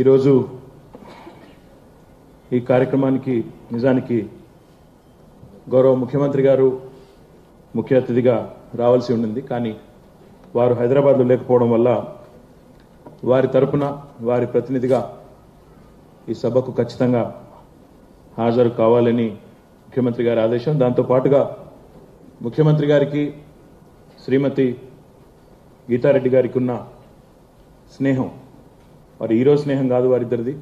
ఈరోజు ఈ కార్యక్రమానికి నిజానికి గౌరవ ముఖ్యమంత్రి గారు ముఖ్య అతిథిగా రావాల్సి ఉండింది. కానీ వారు హైదరాబాద్లో లేకపోవడం వల్ల వారి తరపున వారి ప్రతినిధిగా ఈ సభకు ఖచ్చితంగా హాజరు కావాలని ముఖ్యమంత్రి గారి ఆదేశం. దాంతో పాటుగా ముఖ్యమంత్రి గారికి శ్రీమతి గీతారెడ్డి గారికి ఉన్న స్నేహం వారి హీరో స్నేహం కాదు వారిద్దరిది.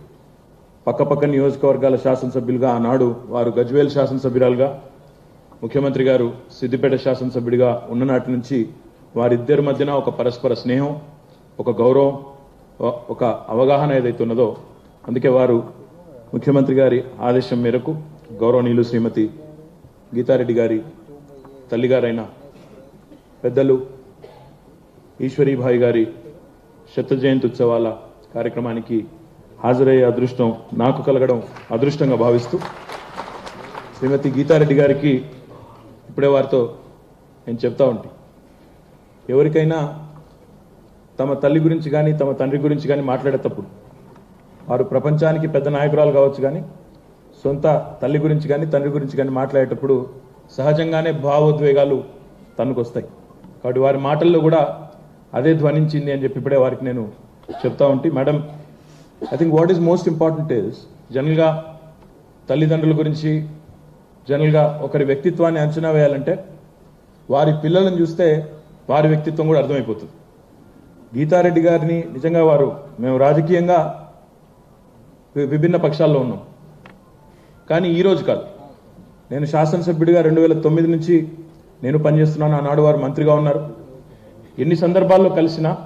పక్కపక్క నియోజకవర్గాల శాసనసభ్యులుగా ఆనాడు వారు గజ్వేల్ శాసనసభ్యురాలుగా ముఖ్యమంత్రి గారు సిద్దిపేట శాసనసభ్యుడిగా ఉన్ననాటి నుంచి వారిద్దరి మధ్యన ఒక పరస్పర స్నేహం ఒక గౌరవం ఒక అవగాహన ఏదైతే ఉన్నదో అందుకే వారు ముఖ్యమంత్రి గారి ఆదేశం మేరకు గౌరవనీయులు శ్రీమతి గీతారెడ్డి గారి తల్లిగారైన పెద్దలు ఈశ్వరీభాయ్ గారి శత జయంతి ఉత్సవాల కార్యక్రమానికి హాజరయ్యే అదృష్టం నాకు కలగడం అదృష్టంగా భావిస్తూ శ్రీమతి గీతారెడ్డి గారికి ఇప్పుడే వారితో నేను చెప్తా ఉంటా. ఎవరికైనా తమ తల్లి గురించి కానీ తమ తండ్రి గురించి కానీ మాట్లాడేటప్పుడు వారు ప్రపంచానికి పెద్ద నాయకురాలు కావచ్చు కానీ సొంత తల్లి గురించి కానీ తండ్రి గురించి కానీ మాట్లాడేటప్పుడు సహజంగానే భావోద్వేగాలు తనకు వస్తాయి కాబట్టి వారి మాటల్లో కూడా అదే ధ్వనించింది అని చెప్పి ఇప్పుడే వారికి నేను చెప్తా ఉంటే madam I think what is most important is జనరల్గా తల్లిదండ్రుల గురించి జనరల్గా ఒకరి వ్యక్తిత్వాన్ని అంచనా వేయాలంటే వారి పిల్లలను చూస్తే వారి వ్యక్తిత్వం కూడా అర్థమైపోతుంది. గీతారెడ్డి గారిని నిజంగా వారు మేము రాజకీయంగా విభిన్న పక్షాల్లో ఉన్నాం. కానీ ఈ రోజు కాదు. నేను శాసనసభ్యుడిగా రెండు వేల తొమ్మిది నుంచి నేను పనిచేస్తున్నాను. ఆనాడు వారు మంత్రిగా ఉన్నారు. ఎన్ని సందర్భాల్లో కలిసినా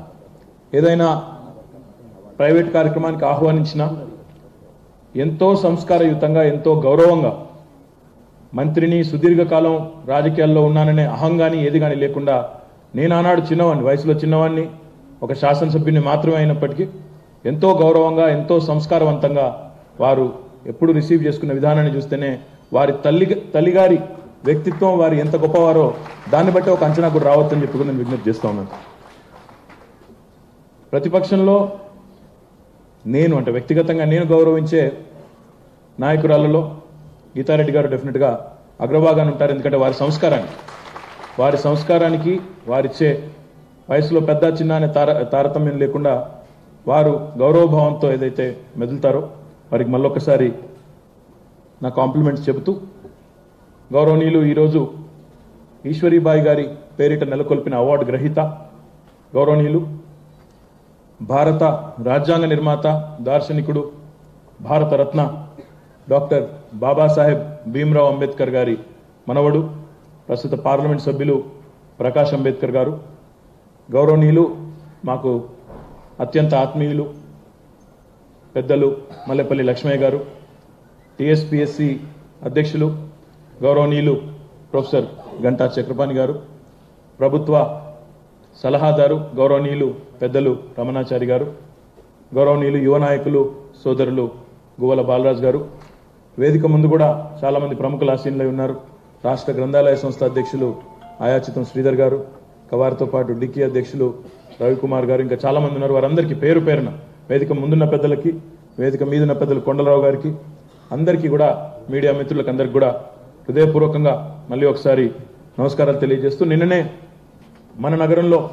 ఏదైనా ప్రైవేట్ కార్యక్రమానికి ఆహ్వానించిన ఎంతో సంస్కారయుతంగా ఎంతో గౌరవంగా మంత్రిని సుదీర్ఘకాలం రాజకీయాల్లో ఉన్నాననే అహం కానీ ఏది కానీ లేకుండా నేను ఆనాడు చిన్నవాడిని వయసులో చిన్నవాడిని ఒక శాసనసభ్యుని మాత్రమే అయినప్పటికీ ఎంతో గౌరవంగా ఎంతో సంస్కారవంతంగా వారు ఎప్పుడు రిసీవ్ చేసుకున్న విధానాన్ని చూస్తేనే వారి తల్లి తల్లిగారి వ్యక్తిత్వం వారు ఎంత గొప్పవారో దాన్ని బట్టి ఒక అంచనా కూడా రావచ్చని చెప్పి నేను విజ్ఞప్తి చేస్తా ఉన్నాను. ప్రతిపక్షంలో నేను అంటే వ్యక్తిగతంగా నేను గౌరవించే నాయకురాలలో గీతారెడ్డి గారు డెఫినెట్గా అగ్రభాగాన్ని ఉంటారు. ఎందుకంటే వారి సంస్కారాన్ని వారి సంస్కారానికి వారిచ్చే వయసులో పెద్ద చిన్న అనే తార తారతమ్యం లేకుండా వారు గౌరవభావంతో ఏదైతే మెదులుతారో వారికి మళ్ళొకసారి నా కాంప్లిమెంట్స్ చెబుతూ గౌరవనీయులు ఈరోజు ఈశ్వరీబాయి గారి పేరిట నెలకొల్పిన అవార్డు గ్రహీత గౌరవనీయులు భారత రాజ్యాంగ నిర్మాత దార్శనికుడు భారతరత్న డాక్టర్ బాబాసాహెబ్ భీమ్రావ్ అంబేద్కర్ గారి మనవడు ప్రస్తుత పార్లమెంట్ సభ్యులు ప్రకాష్ అంబేద్కర్ గారు. గౌరవనీయులు మాకు అత్యంత ఆత్మీయులు పెద్దలు మల్లెపల్లి లక్ష్మయ్య గారు టిఎస్పిఎస్సి అధ్యక్షులు గౌరవనీయులు ప్రొఫెసర్ గంటా చక్రపాణి గారు ప్రభుత్వ సలహాదారు గౌరవనీయులు పెద్దలు రమణాచారి గారు గౌరవనీయులు యువ నాయకులు సోదరులు గువ్వల బాలరాజు గారు. వేదిక ముందు కూడా చాలామంది ప్రముఖులు ఆసీనులై ఉన్నారు. రాష్ట్ర గ్రంథాలయ సంస్థ అధ్యక్షులు ఆయాచితం శ్రీధర్ గారు కవారితో పాటు డిక్కీ అధ్యక్షులు రవికుమార్ గారు ఇంకా చాలామంది ఉన్నారు. వారందరికీ పేరు పేరున వేదిక ముందున్న పెద్దలకి వేదిక మీదున్న పెద్దలు కొండలరావు గారికి అందరికీ కూడా మీడియా మిత్రులకు అందరికి కూడా హృదయపూర్వకంగా మళ్ళీ ఒకసారి నమస్కారాలు తెలియజేస్తూ నిన్ననే మన నగరంలో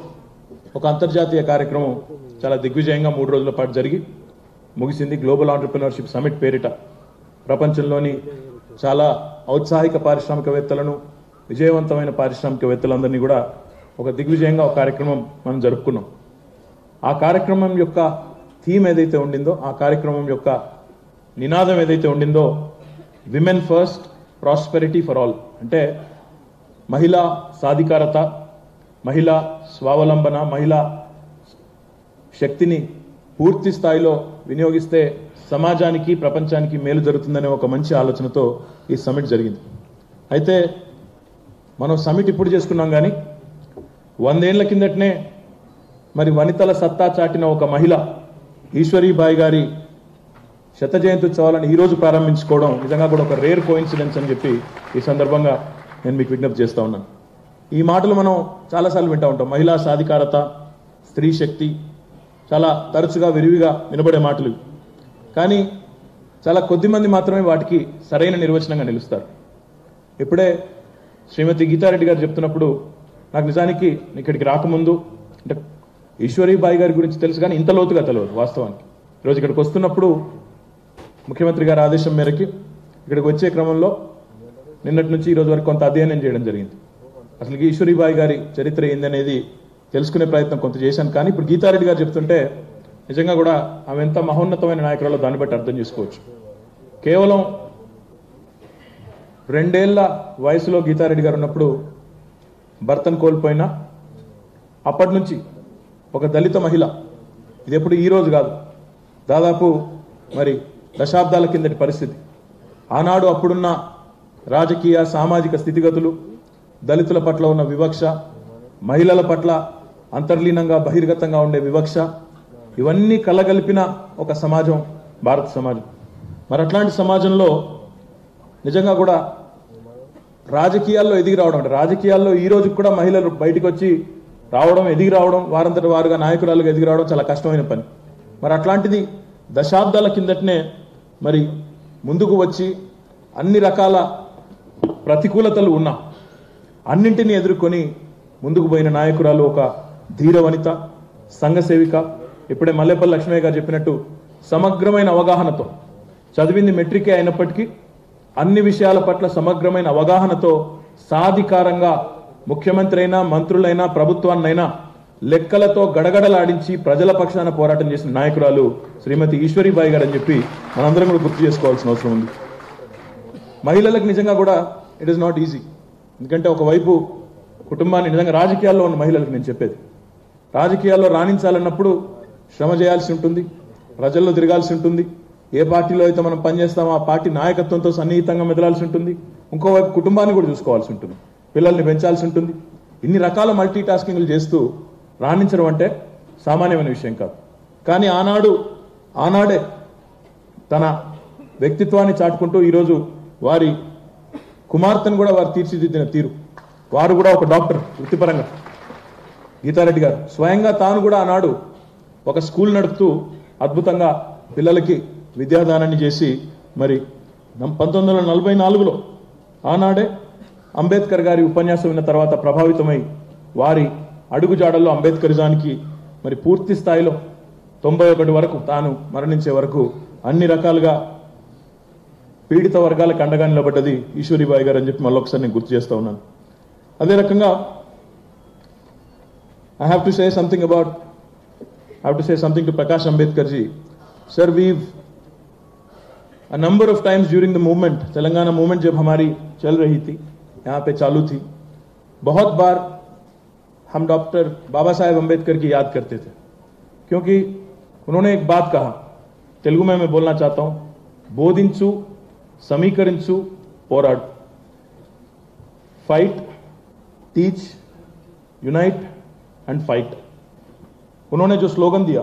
ఒక అంతర్జాతీయ కార్యక్రమం చాలా దిగ్విజయంగా మూడు రోజుల పాటు జరిగి ముగిసింది. గ్లోబల్ ఆంటర్ప్రినర్షిప్ సమిట్ పేరిట ప్రపంచంలోని చాలా ఔత్సాహిక పారిశ్రామికవేత్తలను విజయవంతమైన పారిశ్రామికవేత్తలందరినీ కూడా ఒక దిగ్విజయంగా ఒక కార్యక్రమం మనం జరుపుకున్నాం. ఆ కార్యక్రమం యొక్క థీమ్ ఏదైతే ఉండిందో ఆ కార్యక్రమం యొక్క నినాదం ఏదైతే ఉండిందో women first prosperity for all అంటే మహిళా సాధికారత మహిళా స్వావలంబన మహిళా శక్తిని పూర్తి స్థాయిలో వినియోగిస్తే సమాజానికి ప్రపంచానికి మేలు జరుగుతుందనే ఒక మంచి ఆలోచనతో ఈ సమిట్ జరిగింది. అయితే మనం సమిట్ ఇప్పుడు చేసుకున్నాం కానీ వందేళ్ళ కిందటనే మరి వనితల సత్తా చాటిన ఒక మహిళ ఈశ్వరీబాయి గారి శత జయంతి ఉత్సవాలను ఈరోజు ప్రారంభించుకోవడం నిజంగా కూడా ఒక రేర్ కోయిన్సిడెన్స్ అని చెప్పి ఈ సందర్భంగా నేను మీకు విజ్ఞప్తి చేస్తా ఉన్నాను. ఈ మాటలు మనం చాలాసార్లు వింటా ఉంటాం. మహిళా సాధికారత స్త్రీ శక్తి చాలా తరచుగా విరివిగా వినబడే మాటలు. కానీ చాలా కొద్ది మంది మాత్రమే వాటికి సరైన నిర్వచనంగా నిలుస్తారు. ఇప్పుడే శ్రీమతి గీతారెడ్డి గారు చెప్తున్నప్పుడు నాకు నిజానికి ఇక్కడికి రాకముందు అంటే ఈశ్వరీబాయి గారి గురించి తెలుసు కానీ ఇంత లోతుగా తెలియదు వాస్తవానికి. ఈరోజు ఇక్కడికి వస్తున్నప్పుడు ముఖ్యమంత్రి గారి ఆదేశం మేరకి ఇక్కడికి వచ్చే క్రమంలో నిన్నటి నుంచి ఈరోజు వరకు కొంత అధ్యయనం చేయడం జరిగింది. అసలు ఈశ్వరీబాయి గారి చరిత్ర ఏందనేది తెలుసుకునే ప్రయత్నం కొంత చేశాను. కానీ ఇప్పుడు గీతారెడ్డి గారు చెప్తుంటే నిజంగా కూడా ఆమె ఎంత మహోన్నతమైన నాయకురాలో దాన్ని బట్టి అర్థం చేసుకోవచ్చు. కేవలం రెండేళ్ళ వయసులో గీతారెడ్డి గారు ఉన్నప్పుడు భర్తను కోల్పోయినా అప్పటి నుంచి ఒక దళిత మహిళ ఇది ఎప్పుడు ఈ రోజు కాదు దాదాపు మరి దశాబ్దాల కిందటి పరిస్థితి. ఆనాడు అప్పుడున్న రాజకీయ సామాజిక స్థితిగతులు దళితుల పట్ల ఉన్న వివక్ష మహిళల పట్ల అంతర్లీనంగా బహిర్గతంగా ఉండే వివక్ష ఇవన్నీ కలగలిపిన ఒక సమాజం భారత సమాజం. మరి అట్లాంటి సమాజంలో నిజంగా కూడా రాజకీయాల్లో ఎదిగి రావడం అంటే రాజకీయాల్లో ఈ రోజు కూడా మహిళలు బయటకు వచ్చి రావడం ఎదిగి రావడం వారంతటి వారుగా నాయకురాలుగా ఎదిగి రావడం చాలా కష్టమైన పని. మరి అట్లాంటిది దశాబ్దాల కిందటనే మరి ముందుకు వచ్చి అన్ని రకాల ప్రతికూలతలు ఉన్నా అన్నింటినీ ఎదుర్కొని ముందుకు పోయిన నాయకురాలు ఒక ధీర వనిత సంఘ సేవిక ఇప్పుడే మల్లెపల్లి లక్ష్మయ్య గారు చెప్పినట్టు సమగ్రమైన అవగాహనతో చదివింది మెట్రికే అయినప్పటికీ అన్ని విషయాల పట్ల సమగ్రమైన అవగాహనతో సాధికారంగా ముఖ్యమంత్రి అయినా మంత్రులైనా ప్రభుత్వాన్నైనా లెక్కలతో గడగడలాడించి ప్రజల పక్షాన పోరాటం చేసిన నాయకురాలు శ్రీమతి ఈశ్వరీబాయి గారు అని చెప్పి మనందరం కూడా గుర్తు చేసుకోవాల్సిన అవసరం ఉంది. మహిళలకు నిజంగా కూడా ఇట్ ఈస్ నాట్ ఈజీ ఎందుకంటే ఒకవైపు కుటుంబాన్ని నిజంగా రాజకీయాల్లో ఉన్న మహిళలకు నేను చెప్పేది. రాజకీయాల్లో రాణించాలన్నప్పుడు శ్రమ చేయాల్సి ఉంటుంది ప్రజల్లో తిరగాల్సి ఉంటుంది. ఏ పార్టీలో అయితే మనం పనిచేస్తామో ఆ పార్టీ నాయకత్వంతో సన్నిహితంగా మెదలాల్సి ఉంటుంది. ఇంకోవైపు కుటుంబాన్ని కూడా చూసుకోవాల్సి ఉంటుంది పిల్లల్ని పెంచాల్సి ఉంటుంది. ఇన్ని రకాల మల్టీ టాస్కింగ్లు చేస్తూ రాణించడం అంటే సామాన్యమైన విషయం కాదు. కానీ ఆనాడు ఆనాడే తన వ్యక్తిత్వాన్ని చాటుకుంటూ ఈరోజు వారి కుమార్తెను కూడా వారు తీర్చిదిద్దిన తీరు. వారు కూడా ఒక డాక్టర్ వృత్తిపరంగా. గీతారెడ్డి గారు స్వయంగా తాను కూడా ఆనాడు ఒక స్కూల్ నడుపుతూ అద్భుతంగా పిల్లలకి విద్యాదానాన్ని చేసి మరి పంతొమ్మిది వందల నలభై నాలుగులో ఆనాడే అంబేద్కర్ గారి ఉపన్యాసం విన్న తర్వాత ప్రభావితమై వారి అడుగుజాడల్లో అంబేద్కరిజానికి మరి పూర్తి స్థాయిలో తొంభై ఒకటి వరకు తాను మరణించే వరకు అన్ని రకాలుగా పీడిత వర్గాలకు అండగా నిలబడ్డది ఈశ్వరీబాయి గారు అని చెప్పి మళ్ళొకసారి నేను గుర్తు చేస్తా ఉన్నాను అదే రకంగా I have to say something about, I have to say something to Prakash Ambedkar ji. Sir, we've, a number of times during the movement, Telangana movement जब हमारी चल रही थी, यहाँ पे चालू थी, बहुत बार हम डॉक्टर बाबा साहेब अम्बेडकर की याद करते थे क्योंकि उन्होंने एक बात कहा तेलुगु में मैं बोलना चाहता हूं बोधिंचु समीकरिंचु पोराड fight teach unite and fight उन्होंने जो स्लोगन दिया,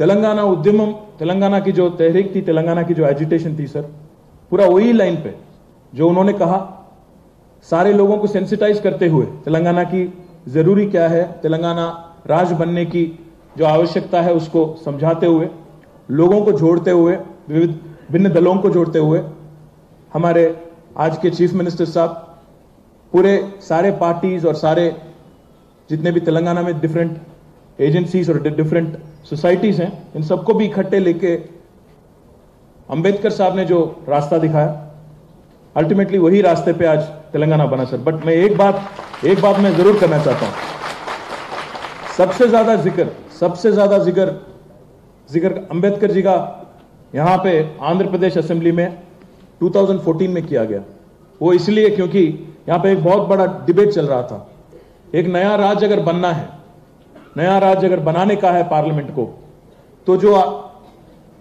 तेलंगाना उद्यमम, तेलंगाना की जो तहरीक थी, तेलंगाना की जो एजिटेशन थी सर पूरा वही लाइन पे जो उन्होंने कहा, सारे लोगों को सेंसिटाइज करते हुए, तेलंगाना की ज़रूरी क्या है, तेलंगाना राज बनने की जो आवश्यकता है उसको समझाते हुए, लोगों को जोड़ते हुए, विविध भिन्न दलों को जोड़ते हुए हमारे आज के चीफ मिनिस्टर साहब पूरे सारे पार्टीज़ और सारे जितने भी तेलंगाना में डिफरेंट एजेंसीज और डिफरेंट सोसाइटीज हैं, इन सबको भी इकट्ठे लेके अंबेडकर साहब ने जो रास्ता दिखाया अल्टीमेटली वही रास्ते पे आज तेलंगाना बना सर। बट मैं एक बात एक बात मैं ज़रूर करना चाहता हूँ। सबसे ज़्यादा ज़िक्र, सबसे ज़्यादा ज़िक्र ज़िक्र अंबेडकर जी का यहां पे आंध्र प्रदेश असेंबली में 2014 में किया गया वो इसलिए क्योंकि यहां पे एक बहुत बड़ा डिबेट चल रहा था एक नया राज्य अगर बनना है नया राज्य अगर बनाने का है पार्लियामेंट को तो जो आ-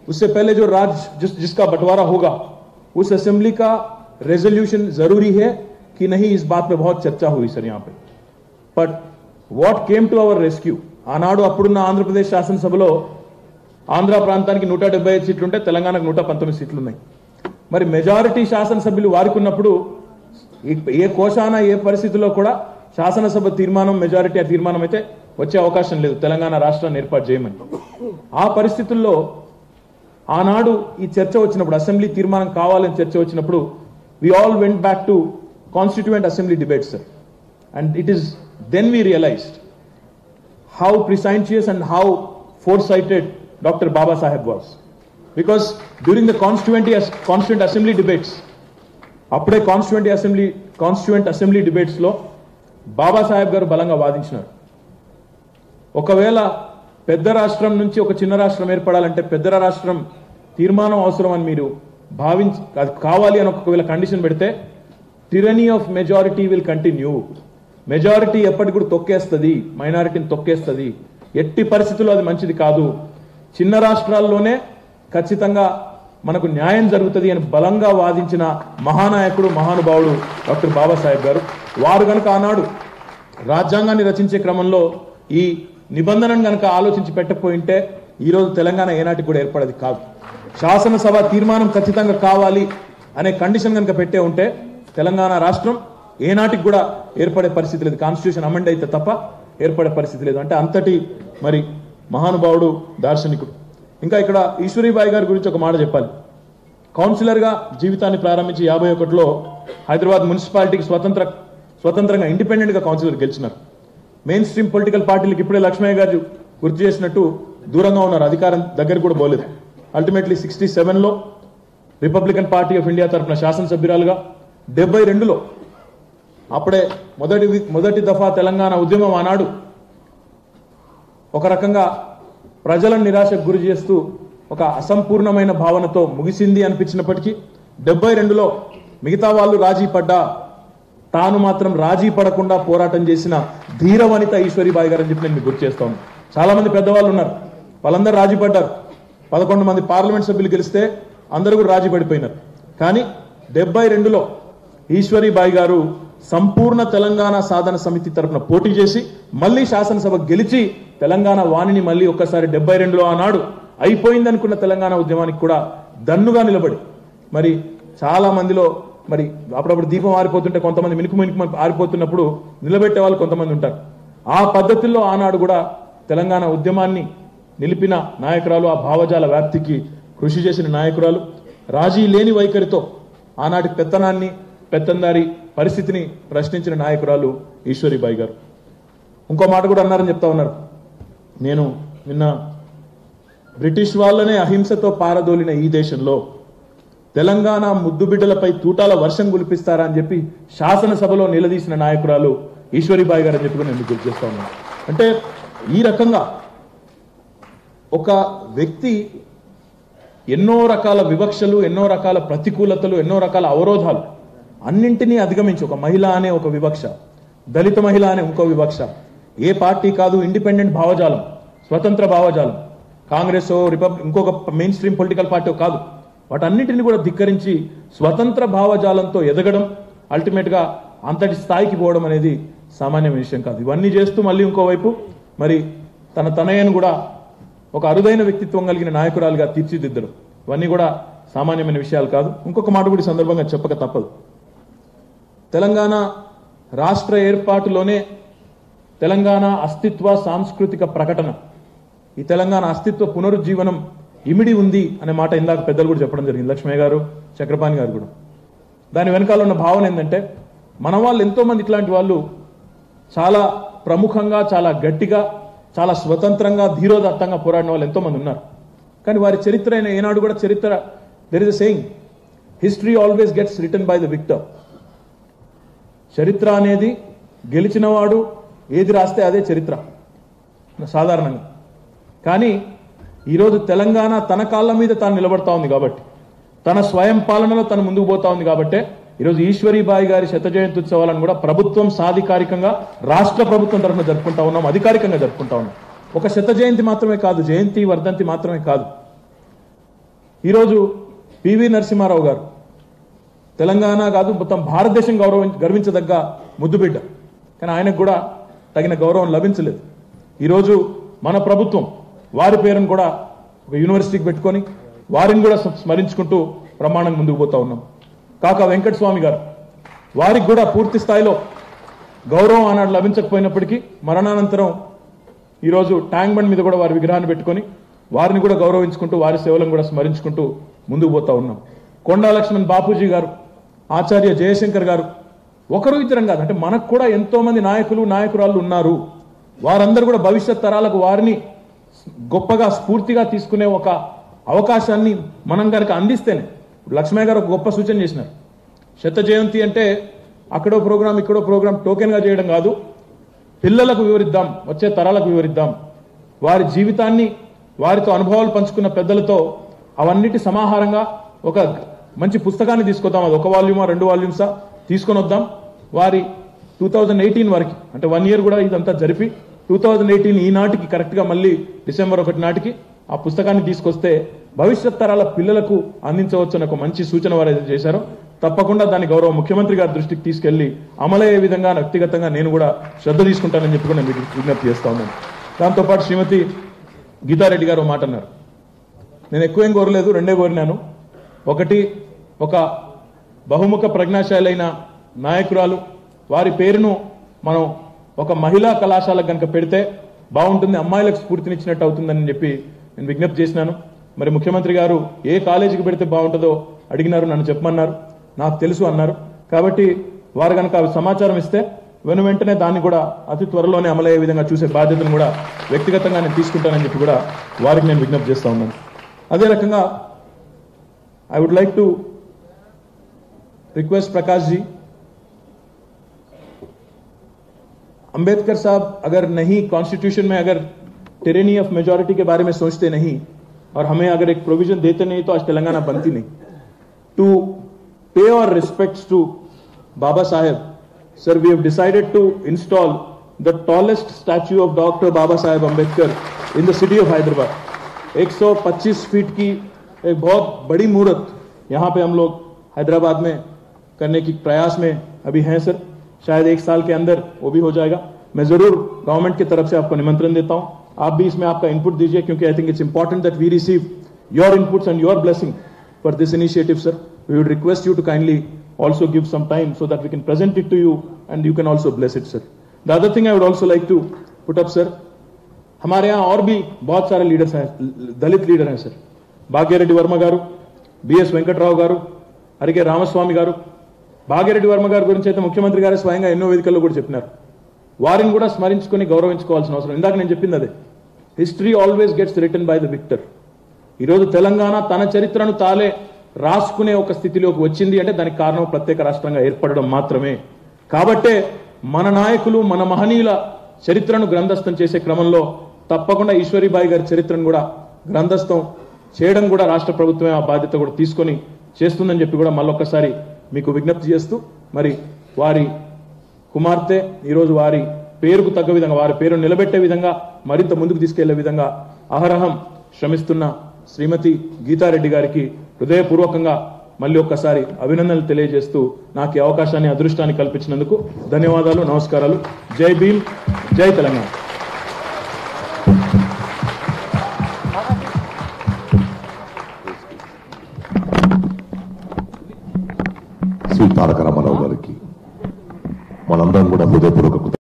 उससे पहले जो राज्य जिस जिसका बंटवारा होगा उस असेंबली का रेजोल्यूशन जरूरी है कि नहीं इस बात पे बहुत चर्चा हुई सर यहां पे but what came to our rescue ఆనాడు అప్పుడున్న ఆంధ్రప్రదేశ్ శాసనసభలో ఆంధ్ర ప్రాంతానికి నూట డెబ్బై ఐదు సీట్లు ఉంటే తెలంగాణకు నూట పంతొమ్మిది సీట్లు ఉన్నాయి మరి మెజారిటీ శాసనసభ్యులు వారుకున్నప్పుడు ఏ కోశాన ఏ పరిస్థితిలో కూడా శాసనసభ తీర్మానం మెజారిటీ ఆ తీర్మానం అయితే వచ్చే అవకాశం లేదు. తెలంగాణ రాష్ట్రాన్ని ఏర్పాటు చేయమని. ఆ పరిస్థితుల్లో ఆనాడు ఈ చర్చ వచ్చినప్పుడు అసెంబ్లీ తీర్మానం కావాలని చర్చ వచ్చినప్పుడు we all went back to constituent assembly debates sir and it is then we realized how prescient and how foresighted Dr. Baba Saheb was. Because during the constituent, constituent assembly debates, అప్పుడే constituent assembly constituent assembly డిబేట్స్లో బాబాసాహెబ్ గారు బలంగా వాదించినారు ఒకవేళ పెద్ద రాష్ట్రం నుంచి ఒక చిన్న రాష్ట్రం ఏర్పడాలంటే పెద్ద రాష్ట్రం తీర్మానం అవసరం అని మీరు భావించి అది కావాలి అని ఒకవేళ కండిషన్ పెడితే tyranny of majority will continue majority ఎప్పటికి కూడా తొక్కేస్తుంది మైనారిటీని తొక్కేస్తుంది ఎట్టి పరిస్థితుల్లో అది మంచిది కాదు చిన్న రాష్ట్రాల్లోనే ఖచ్చితంగా మనకు న్యాయం జరుగుతుంది అని బలంగా వాదించిన మహానాయకుడు మహానుభావుడు డాక్టర్ బాబాసాహెబ్ గారు. వారు గనక ఆనాడు రాజ్యాంగాన్ని రచించే క్రమంలో ఈ నిబంధనను గనక ఆలోచించి పెట్టకపోయింటే ఈరోజు తెలంగాణ ఏనాటికి కూడా ఏర్పడేది కాదు. శాసనసభ తీర్మానం ఖచ్చితంగా కావాలి అనే కండిషన్ కనుక పెట్టే ఉంటే తెలంగాణ రాష్ట్రం ఏనాటికి కూడా ఏర్పడే పరిస్థితి లేదు. కాన్స్టిట్యూషన్ అమెండ్ అయితే తప్ప ఏర్పడే పరిస్థితి లేదు. అంటే అంతటి మరి మహానుభావుడు దార్శనికుడు. ఇంకా ఇక్కడ ఈశ్వరీబాయి గారి గురించి ఒక మాట చెప్పాలి. కౌన్సిలర్గా జీవితాన్ని ప్రారంభించి యాభై ఒకటిలో హైదరాబాద్ మున్సిపాలిటీకి స్వతంత్ర స్వతంత్రంగా ఇండిపెండెంట్గా కౌన్సిలర్ గెలిచినారు. మెయిన్ స్ట్రీమ్ పొలిటికల్ పార్టీలకు ఇప్పుడే లక్ష్మయ్య గారు గుర్తు చేసినట్టు దూరంగా ఉన్నారు అధికారం దగ్గర కూడా పోలేదు. అల్టిమేట్లీ సిక్స్టీ సెవెన్లో రిపబ్లికన్ పార్టీ ఆఫ్ ఇండియా తరఫున శాసనసభ్యురాలుగా డెబ్బై రెండులో అప్పుడే మొదటి మొదటి దఫా తెలంగాణ ఉద్యమం ఆనాడు ఒక రకంగా ప్రజలను నిరాశకు గురి చేస్తూ ఒక అసంపూర్ణమైన భావనతో ముగిసింది అనిపించినప్పటికీ డెబ్బై రెండులో మిగతా వాళ్ళు రాజీ పడ్డా తాను మాత్రం రాజీ పడకుండా పోరాటం చేసిన ధీర వనిత ఈశ్వరీబాయి గారు అని చెప్పి నేను మీకు గుర్తు చేస్తాను చాలా మంది పెద్దవాళ్ళు ఉన్నారు. వాళ్ళందరూ రాజీ పడ్డారు. పదకొండు మంది పార్లమెంట్ సభ్యులు గెలిస్తే అందరూ కూడా రాజీ పడిపోయినారు. కానీ డెబ్బై రెండులో ఈశ్వరీబాయి గారు సంపూర్ణ తెలంగాణ సాధన సమితి తరపున పోటీ చేసి మళ్ళీ శాసనసభ గెలిచి తెలంగాణ వాణిని మళ్ళీ ఒక్కసారి డెబ్బై రెండులో ఆనాడు అయిపోయిందనుకున్న తెలంగాణ ఉద్యమానికి కూడా దన్నుగా నిలబడి మరి చాలా మందిలో మరి అప్పుడప్పుడు దీపం ఆరిపోతుంటే కొంతమంది మినుకు మినుకు ఆరిపోతున్నప్పుడు నిలబెట్టే వాళ్ళు కొంతమంది ఉంటారు. ఆ పద్ధతుల్లో ఆనాడు కూడా తెలంగాణ ఉద్యమాన్ని నిలిపిన నాయకురాలు ఆ భావజాల వ్యాప్తికి కృషి చేసిన నాయకురాలు రాజీ లేని వైఖరితో ఆనాటి పెత్తనాన్ని పెత్తందారి పరిస్థితిని ప్రశ్నించిన నాయకురాలు ఈశ్వరిబాయి గారు. ఇంకో మాట కూడా అన్నారని చెప్తా ఉన్నారు. నేను నిన్న బ్రిటిష్ వాళ్ళనే అహింసతో పారదోలిన ఈ దేశంలో తెలంగాణ ముద్దుబిడ్డలపై తూటాల వర్షం కురిపిస్తారా అని చెప్పి శాసనసభలో నిలదీసిన నాయకురాలు ఈశ్వరిబాయి గారు అని చెప్పి నేను గుర్తు చేస్తా ఉన్నాను. అంటే ఈ రకంగా ఒక వ్యక్తి ఎన్నో రకాల వివక్షలు ఎన్నో రకాల ప్రతికూలతలు ఎన్నో రకాల అవరోధాలు అన్నింటినీ అధిగమించి ఒక మహిళ అనే ఒక వివక్ష దళిత మహిళ అనే ఇంకో వివక్ష. ఏ పార్టీ కాదు ఇండిపెండెంట్ భావజాలం స్వతంత్ర భావజాలం. కాంగ్రెస్ రిపబ్లిక్ ఇంకొక మెయిన్ స్ట్రీమ్ పొలిటికల్ పార్టీ కాదు. వాటన్నిటిని కూడా ధిక్కరించి స్వతంత్ర భావజాలంతో ఎదగడం అల్టిమేట్గా అంతటి స్థాయికి పోవడం అనేది సామాన్యమైన విషయం కాదు. ఇవన్నీ చేస్తూ మళ్ళీ ఇంకోవైపు మరి తన తనయను కూడా ఒక అరుదైన వ్యక్తిత్వం కలిగిన నాయకురాలుగా తీర్చిదిద్దడం. ఇవన్నీ కూడా సామాన్యమైన విషయాలు కాదు. ఇంకొక మాట కూడా సందర్భంగా చెప్పక తప్పదు. తెలంగాణ రాష్ట్ర ఏర్పాటులోనే తెలంగాణ అస్తిత్వ సాంస్కృతిక ప్రకటన ఈ తెలంగాణ అస్తిత్వ పునరుజ్జీవనం ఇమిడి ఉంది అనే మాట ఇందాక పెద్దలు కూడా చెప్పడం జరిగింది. లక్ష్మయ్య గారు చక్రపాణి గారు కూడా. దాని వెనకాల ఉన్న భావన ఏంటంటే మన వాళ్ళు ఎంతోమంది ఇట్లాంటి వాళ్ళు చాలా ప్రముఖంగా చాలా గట్టిగా చాలా స్వతంత్రంగా ధీరోదత్తంగా పోరాడిన వాళ్ళు ఎంతోమంది ఉన్నారు. కానీ వారి చరిత్ర అయిన ఏనాడు కూడా చరిత్ర there is a saying history always gets written by the victor చరిత్ర అనేది గెలిచినవాడు ఏది రాస్తే అదే చరిత్ర. సాధారణంగా. కానీ ఈరోజు తెలంగాణ తన కాళ్ళ మీద తాను నిలబడతా ఉంది కాబట్టి తన స్వయం పాలనలో తను ముందుకు పోతా ఉంది కాబట్టే ఈరోజు ఈశ్వరీబాయి గారి శత జయంతి ఉత్సవాలను కూడా ప్రభుత్వం సాధికారికంగా రాష్ట్ర ప్రభుత్వం తరఫున జరుపుకుంటా ఉన్నాం అధికారికంగా జరుపుకుంటా ఉన్నాం. ఒక శత జయంతి మాత్రమే కాదు జయంతి వర్ధంతి మాత్రమే కాదు. ఈరోజు పివి నరసింహారావు గారు తెలంగాణ కాదు మొత్తం భారతదేశం గౌరవ గర్వించదగ్గ ముద్దుబిడ్డ. కానీ ఆయనకు కూడా తగిన గౌరవం లభించలేదు. ఈరోజు మన ప్రభుత్వం వారి పేరును కూడా ఒక యూనివర్సిటీకి పెట్టుకొని వారిని కూడా స్మరించుకుంటూ ప్రమాణం ముందుకు పోతా ఉన్నాం. కాక వెంకటస్వామి గారు వారికి కూడా పూర్తి స్థాయిలో గౌరవం ఆనాడు లభించకపోయినప్పటికీ మరణానంతరం ఈరోజు ట్యాంక్ బండ్ మీద కూడా వారి విగ్రహాన్ని పెట్టుకొని వారిని కూడా గౌరవించుకుంటూ వారి సేవలను కూడా స్మరించుకుంటూ ముందుకు పోతా ఉన్నాం. కొండా లక్ష్మణ్ బాపూజీ గారు ఆచార్య జయశంకర్ గారు ఒకరు ఇద్దరం కాదు. అంటే మనకు కూడా ఎంతో మంది నాయకులు నాయకురాళ్ళు ఉన్నారు. వారందరూ కూడా భవిష్యత్ తరాలకు వారిని గొప్పగా స్ఫూర్తిగా తీసుకునే ఒక అవకాశాన్ని మనం కనుక అందిస్తేనే. లక్ష్మయ్య గారు ఒక గొప్ప సూచన చేసినారు. శత జయంతి అంటే అక్కడో ప్రోగ్రాం ఇక్కడో ప్రోగ్రాం టోకెన్గా చేయడం కాదు. పిల్లలకు వివరిద్దాం వచ్చే తరాలకు వివరిద్దాం. వారి జీవితాన్ని వారితో అనుభవాలు పంచుకున్న పెద్దలతో అవన్నిటి సమాహారంగా ఒక మంచి పుస్తకాన్ని తీసుకొద్దాం. అది ఒక వాల్యూమా రెండు వాల్యూమ్సా? తీసుకొని వద్దాం వారి టూ థౌజండ్ ఎయిటీన్ వరకు అంటే వన్ ఇయర్ కూడా ఇదంతా జరిపి టూ థౌజండ్ ఎయిటీన్ ఈనాటికి కరెక్ట్గా మళ్ళీ డిసెంబర్ ఒకటి నాటికి ఆ పుస్తకాన్ని తీసుకొస్తే భవిష్యత్ తరాల పిల్లలకు అందించవచ్చని ఒక మంచి సూచన వారు ఏదైతే చేశారో తప్పకుండా దాన్ని గౌరవ ముఖ్యమంత్రి గారి దృష్టికి తీసుకెళ్ళి అమలయ్యే విధంగా వ్యక్తిగతంగా నేను కూడా శ్రద్ధ తీసుకుంటానని చెప్పి కూడా మీకు విజ్ఞప్తి చేస్తా ఉన్నాను. దాంతోపాటు శ్రీమతి గీతారెడ్డి గారు మాట అన్నారు. నేను ఎక్కువ ఏం కోరలేదు రెండే కోరినాను. ఒకటి ఒక బహుముఖ ప్రజ్ఞాశాలైన నాయకురాలు. వారి పేరును మనం ఒక మహిళా కళాశాలకు కనుక పెడితే బాగుంటుంది అమ్మాయిలకు స్ఫూర్తినిచ్చినట్టు అవుతుందని చెప్పి నేను విజ్ఞప్తి చేసినాను. మరి ముఖ్యమంత్రి గారు ఏ కాలేజీకి పెడితే బాగుంటుందో అడిగినారు నన్ను చెప్పమన్నారు నాకు తెలుసు అన్నారు. కాబట్టి వారు కనుక సమాచారం ఇస్తే వెను వెంటనే దాన్ని కూడా అతి త్వరలోనే అమలయ్యే విధంగా చూసే బాధ్యతను కూడా వ్యక్తిగతంగా నేను తీసుకుంటానని చెప్పి కూడా వారికి నేను విజ్ఞప్తి చేస్తా ఉన్నాను. అదే రకంగా I would like to request Prakash ji. Ambedkar Saheb, अगर नहीं कॉन्स्टिट्यूशन में अगर टेरेनी ऑफ़ मेजोरिटी के बारे में सोचते नहीं, और हमें अगर एक प्रोविज़न देते नहीं तो आज तेलंगाना बनती नहीं। टू पे और respects to Baba Saheb sir we have decided to install the tallest statue of doctor Baba Saheb Ambedkar in the city of Hyderabad 125 feet की एक बहुत बड़ी मूर्त यहाँ पे हम लोग हैदराबाद में करने की प्रयास में अभी हैं, सर। शायद एक साल के अंदर वो भी हो जाएगा। मैं ज़रूर गवर्नमेंट की तरफ़ से आपको निमंत्रण देता हूँ। आप भी इसमें आपका इनपुट दीजिए, क्योंकि I think it's important that we receive your inputs and your blessing for this initiative sir we would request you to kindly also give some time so that we can present it to you and you can also bless it, sir. The other thing i would also like to put up, sir, हमारे यहाँ और भी बहुत सारे leaders हैं, दलित leader हैं sir Bhagya Reddy Varma garu B S Venkatarao garu, Harike Ramaswamy garu Bhagyareddy Varma గారి గురించి అయితే ముఖ్యమంత్రి గారు స్వయంగా ఎన్నో వేదికల్లో కూడా చెప్పినారు. వారిని కూడా స్మరించుకొని గౌరవించుకోవాల్సిన అవసరం ఇందాక నేను చెప్పింది అదే. History always gets written by the victor. ఈరోజు తెలంగాణ తన చరిత్రను తాలే రాసుకునే ఒక స్థితిలోకి వచ్చింది అంటే దానికి కారణం ప్రత్యేక రాష్ట్రంగా ఏర్పడడం మాత్రమే. కాబట్టే మన నాయకులు మన మహనీయుల చరిత్రను గ్రంథస్థం చేసే క్రమంలో తప్పకుండా ఈశ్వరీబాయి గారి చరిత్రను కూడా గ్రంథస్థం చేయడం కూడా రాష్ట్ర ప్రభుత్వమే ఆ బాధ్యత కూడా తీసుకొని చేస్తుందని చెప్పి కూడా మళ్ళొక్కసారి మీకు విజ్ఞప్తి చేస్తూ మరి వారి కుమార్తె ఈరోజు వారి పేరుకు తగ్గ విధంగా వారి పేరు నిలబెట్టే విధంగా మరింత ముందుకు తీసుకెళ్ళే విధంగా అహరహం శ్రమిస్తున్న శ్రీమతి గీతారెడ్డి గారికి హృదయపూర్వకంగా మళ్ళీ ఒక్కసారి అభినందనలు తెలియజేస్తూ నాకు ఈ అవకాశాన్ని అదృష్టాన్ని కల్పించినందుకు ధన్యవాదాలు నమస్కారాలు. జై భీమ్ జై తెలంగాణ. తారక రామారావు గారికి. మనందరం కూడా హృదయపూర్వక